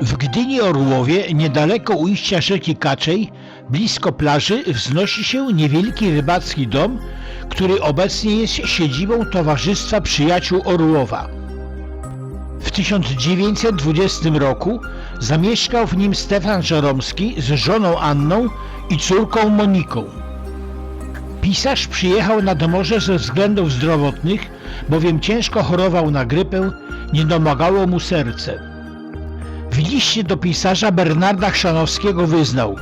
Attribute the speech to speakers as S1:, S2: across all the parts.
S1: W Gdyni Orłowie, niedaleko ujścia rzeki Kaczej, blisko plaży, wznosi się niewielki rybacki dom, który obecnie jest siedzibą Towarzystwa Przyjaciół Orłowa. W 1920 roku zamieszkał w nim Stefan Żeromski z żoną Anną i córką Moniką. Pisarz przyjechał nad morze ze względów zdrowotnych, bowiem ciężko chorował na grypę, nie domagało mu serce. W liście do pisarza Bernarda Chrzanowskiego wyznał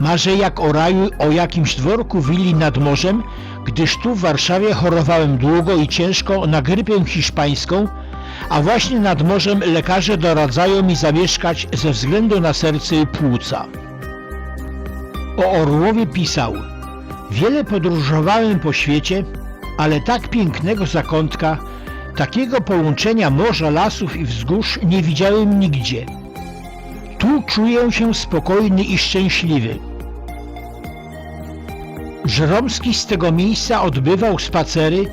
S1: Marzę jak o raju o jakimś dworku willi nad morzem, gdyż tu w Warszawie chorowałem długo i ciężko na grypę hiszpańską, a właśnie nad morzem lekarze doradzają mi zamieszkać ze względu na serce i płuca. O Orłowie pisał Wiele podróżowałem po świecie, ale tak pięknego zakątka, takiego połączenia morza, lasów i wzgórz nie widziałem nigdzie. Tu czuję się spokojny i szczęśliwy. Żeromski z tego miejsca odbywał spacery,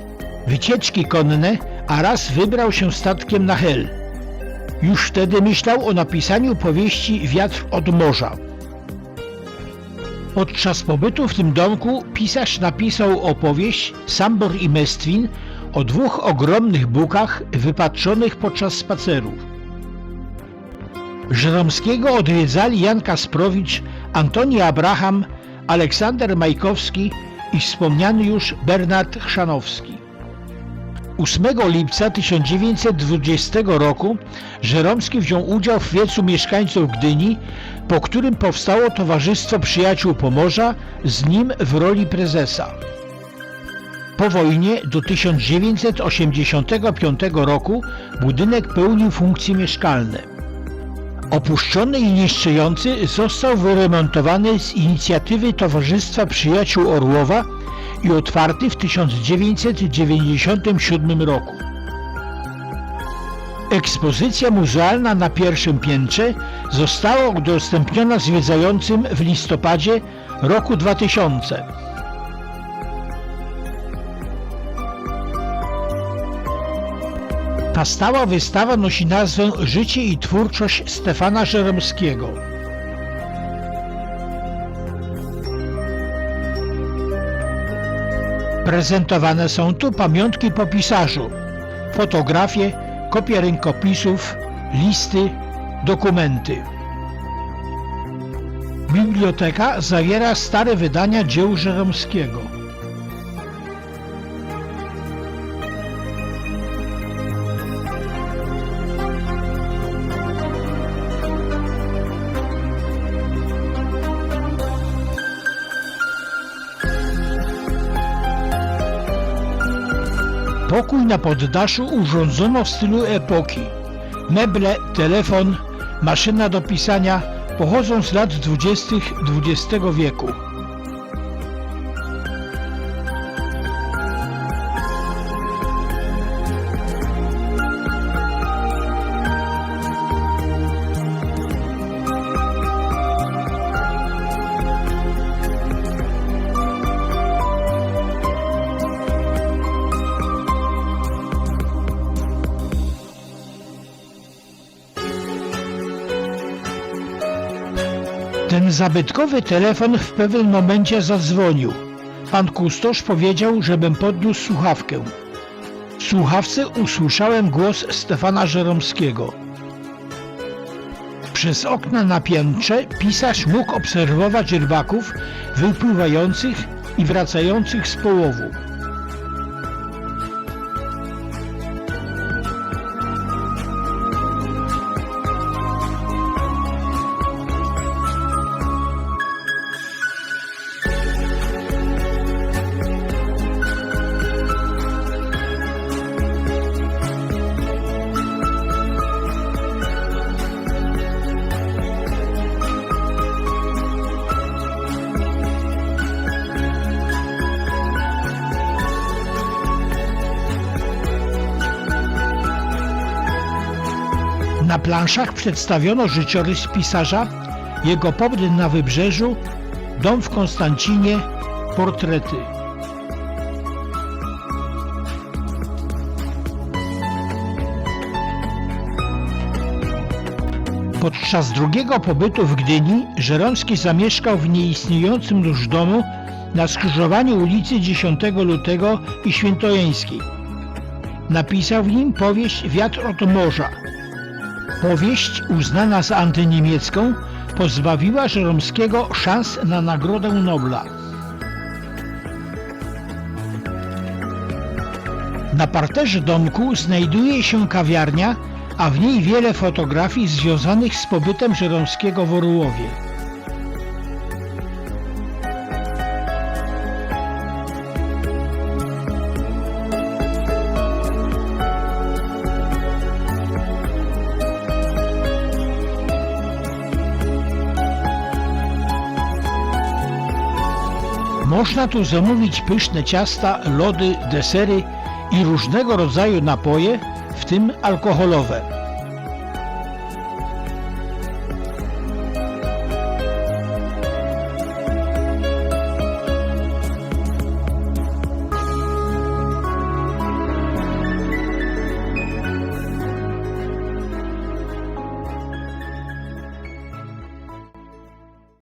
S1: wycieczki konne, a raz wybrał się statkiem na Hel. Już wtedy myślał o napisaniu powieści Wiatr od morza. Podczas pobytu w tym domku pisarz napisał opowieść Sambor i Mestwin o dwóch ogromnych bukach wypatrzonych podczas spacerów. Żeromskiego odwiedzali Jan Kasprowicz, Antoni Abraham, Aleksander Majkowski i wspomniany już Bernard Chrzanowski. 8 lipca 1920 roku Żeromski wziął udział w wiecu mieszkańców Gdyni, po którym powstało Towarzystwo Przyjaciół Pomorza, z nim w roli prezesa. Po wojnie do 1985 roku budynek pełnił funkcje mieszkalne. Opuszczony i niszczyjący został wyremontowany z inicjatywy Towarzystwa Przyjaciół Orłowa i otwarty w 1997 roku. Ekspozycja muzealna na pierwszym piętrze została udostępniona zwiedzającym w listopadzie roku 2000. Ta stała wystawa nosi nazwę Życie i twórczość Stefana Żeromskiego. Prezentowane są tu pamiątki po pisarzu, fotografie, kopie rękopisów, listy, dokumenty. Biblioteka zawiera stare wydania dzieł Żeromskiego. Pokój na poddaszu urządzono w stylu epoki. Meble, telefon, maszyna do pisania pochodzą z lat 20. XX wieku. Ten zabytkowy telefon w pewnym momencie zadzwonił. Pan kustosz powiedział, żebym podniósł słuchawkę. W słuchawce usłyszałem głos Stefana Żeromskiego. Przez okna na piętrze pisarz mógł obserwować rybaków wypływających i wracających z połowu. Na planszach przedstawiono życiorys pisarza, jego pobyt na wybrzeżu, dom w Konstancinie, portrety. Podczas drugiego pobytu w Gdyni Żeromski zamieszkał w nieistniejącym już domu na skrzyżowaniu ulicy 10 lutego i Świętojańskiej. Napisał w nim powieść Wiatr od morza. Powieść, uznana za antyniemiecką, pozbawiła Żeromskiego szans na Nagrodę Nobla. Na parterze domku znajduje się kawiarnia, a w niej wiele fotografii związanych z pobytem Żeromskiego w Orłowie. Można tu zamówić pyszne ciasta, lody, desery i różnego rodzaju napoje, w tym alkoholowe.